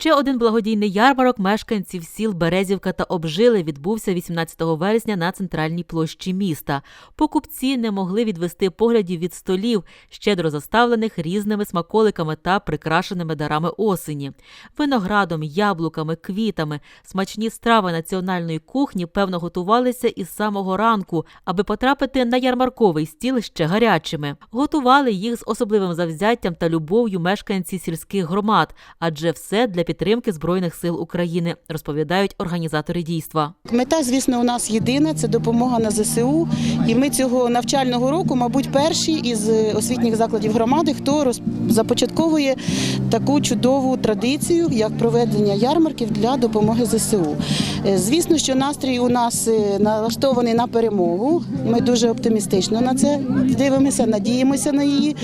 Ще один благодійний ярмарок мешканців сіл Березівка та Обжили відбувся 18 вересня на центральній площі міста. Покупці не могли відвести поглядів від столів, щедро заставлених різними смаколиками та прикрашеними дарами осені. Виноградом, яблуками, квітами, смачні страви національної кухні певно готувалися із самого ранку, аби потрапити на ярмарковий стіл ще гарячими. Готували їх з особливим завзяттям та любов'ю мешканці сільських громад, адже все для підтримки збройних сил України, розповідають організатори дійства. Мета, звісно, у нас єдина це допомога на ЗСУ. І ми цього навчального року, мабуть, перші із освітніх закладів громади, хто започатковує таку чудову традицію, як проведення ярмарків для допомоги ЗСУ. Е, Звісно, що настрій у нас е, налаштований на перемогу. Ми дуже оптимістично на це дивимося, надіємося на її.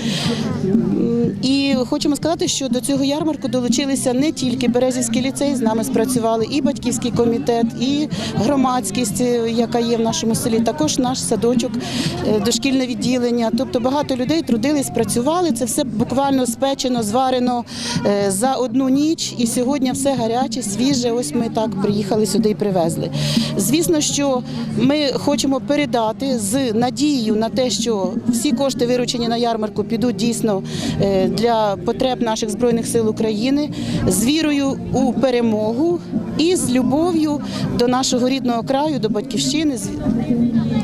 І хочемо сказати, що до цього ярмарку долучилися не тільки Березівський ліцей, з нами спрацювали і батьківський комітет, і громадськість, е, яка є в нашому селі, також наш садочок, е, дошкільне відділення. Тобто багато людей трудились, працювали. Це все буквально спечено, зварено е, за одну ніч. І сьогодні все гаряче, свіже. Ось ми так приїхали сюди і привезли. Звісно, що ми хочемо передати з надією на те, що всі кошти, виручені на ярмарку, підуть дійсно для потреб наших збройних сил України, з вірою у перемогу і з любов'ю до нашого рідного краю, до батьківщини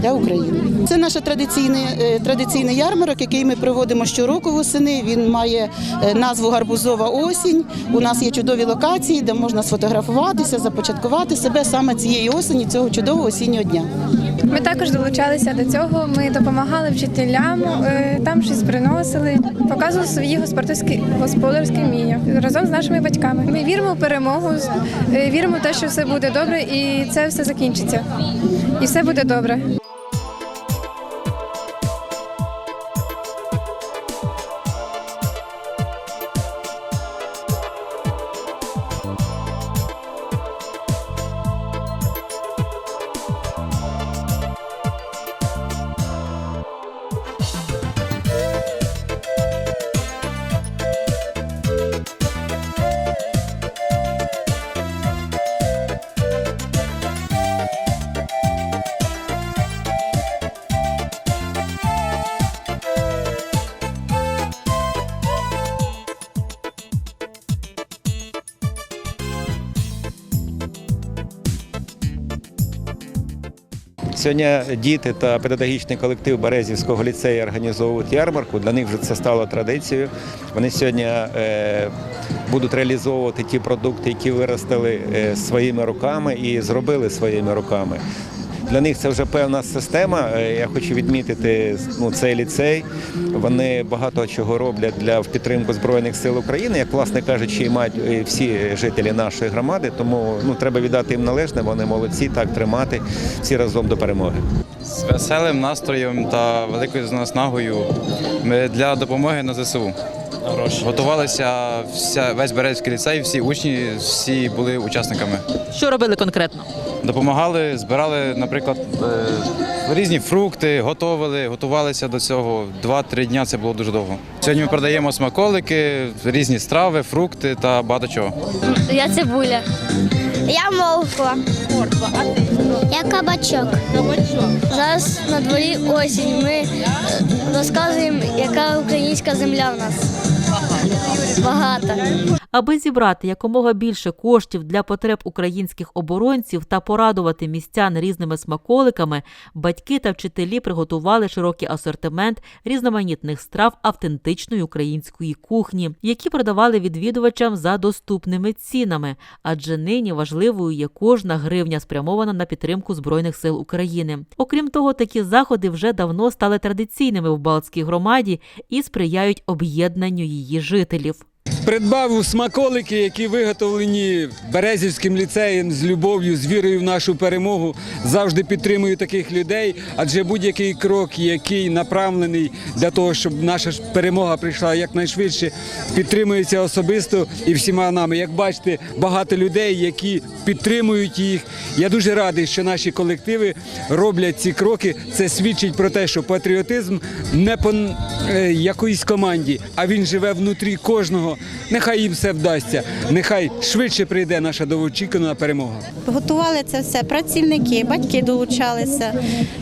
для України. Це наш традиційний, е, традиційний ярмарок, який ми проводимо щороку восени. Він має е, назву Гарбузова осінь. У нас є чудові локації, де можна сфотографуватися, започаткувати себе саме цієї осені, цього чудового осіннього дня. Ми також долучалися до цього. Ми допомагали вчителям, е, там щось приносили, показували свої господарські господарські вміння разом з нашими батьками. Ми віримо в перемогу, е, віримо в те, що все буде добре, і це все закінчиться. І все буде добре. Сьогодні діти та педагогічний колектив Березівського ліцею організовують ярмарку. Для них вже це стало традицією. Вони сьогодні е, будуть реалізовувати ті продукти, які виростили е, своїми руками і зробили своїми руками. Для них це вже певна система. Е, Я хочу відмітити ну, цей ліцей. Вони багато чого роблять для в підтримку Збройних сил України, як власне кажучи, і мають е, всі жителі нашої громади. Тому ну, треба віддати їм належне, вони молодці, так тримати всі разом до перемоги. з веселим настроєм та великою наснагою ми для допомоги на ЗСУ. Готувалися вся, весь Березький ліцей, всі учні, всі були учасниками. Що робили конкретно? Допомагали, збирали, наприклад, е, різні фрукти, готували, готувалися до цього. Два-три дня це було дуже довго. Сьогодні ми продаємо смаколики, різні страви, фрукти та багато чого. Я цибуля. Я морква. Морква, а ти? Я кабачок. Кабачок. Зараз на дворі осінь. Ми е, розказуємо, яка українська земля в нас. Багата. Аби зібрати якомога більше коштів для потреб українських оборонців та порадувати містян різними смаколиками, батьки та вчителі приготували широкий асортимент різноманітних страв автентичної української кухні, які продавали відвідувачам за доступними цінами, адже нині важливою є кожна гривня спрямована на підтримку збройних сил України. Окрім того, такі заходи вже давно стали традиційними в Балтській громаді і сприяють об'єднанню її жителів. Придбав смаколики, які виготовлені Березівським ліцеєм з любов'ю, з вірою в нашу перемогу. Завжди підтримую таких людей, адже будь-який крок, який направлений для того, щоб наша перемога прийшла якнайшвидше, підтримується особисто і всіма нами. Як бачите, багато людей, які підтримують їх. Я дуже радий, що наші колективи роблять ці кроки. Це свідчить про те, що патріотизм не по е, якоїсь команді, а він живе внутрі кожного Нехай їм все вдасться. Нехай швидше прийде наша довгоочікувана перемога. Готували це все працівники, батьки долучалися.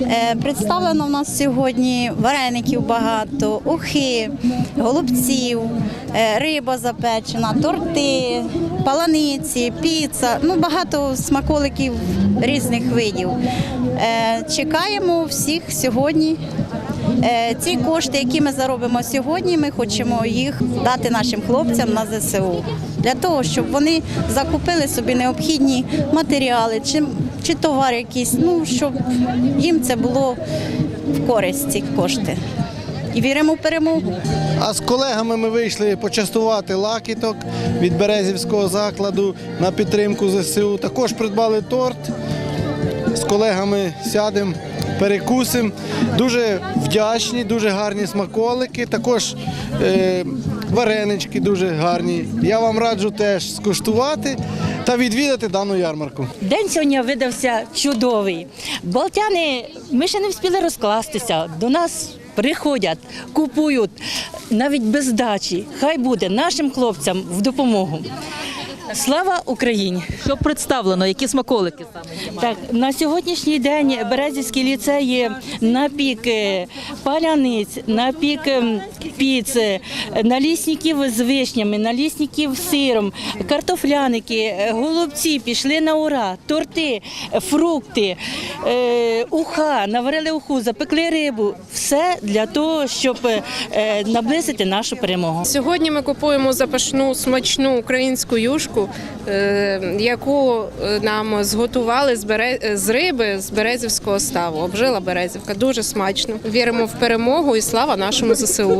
Е, Представлено в нас сьогодні вареників багато, ухи, голубців, е, риба запечена, торти, паланиці, піца. Ну багато смаколиків різних видів. Е, Чекаємо всіх сьогодні. Е, Ці кошти, які ми заробимо сьогодні, ми хочемо їх дати нашим хлопцям на ЗСУ для того, щоб вони закупили собі необхідні матеріали чи, чи товар якийсь, ну щоб їм це було в користь ці кошти. І віримо в перемогу. А з колегами ми вийшли почастувати лакіток від Березівського закладу на підтримку ЗСУ. Також придбали торт. З колегами сядемо, перекусимо. Дуже вдячні, дуже гарні смаколики. Також е, варенички дуже гарні. Я вам раджу теж скуштувати та відвідати дану ярмарку. День сьогодні видався чудовий. Балтяни, ми ще не встигли розкластися. До нас приходять, купують навіть без здачі. Хай буде нашим хлопцям в допомогу. Слава Україні! Що представлено, які смаколики саме? Так, на сьогоднішній день Березівський ліцей напік е, паляниць, напік ем, піц, е, налісників з вишнями, налісників з сиром, картофляники, е, голубці пішли на ура, торти, фрукти, е, уха, наварили уху, запекли рибу. Все для того, щоб наблизити нашу перемогу. Сьогодні ми купуємо запашну смачну українську юшку, е, яку е, нам зготували з риби з березівського ставу. Обжила березівка. Дуже смачно. Віримо в перемогу і слава нашому ЗСУ.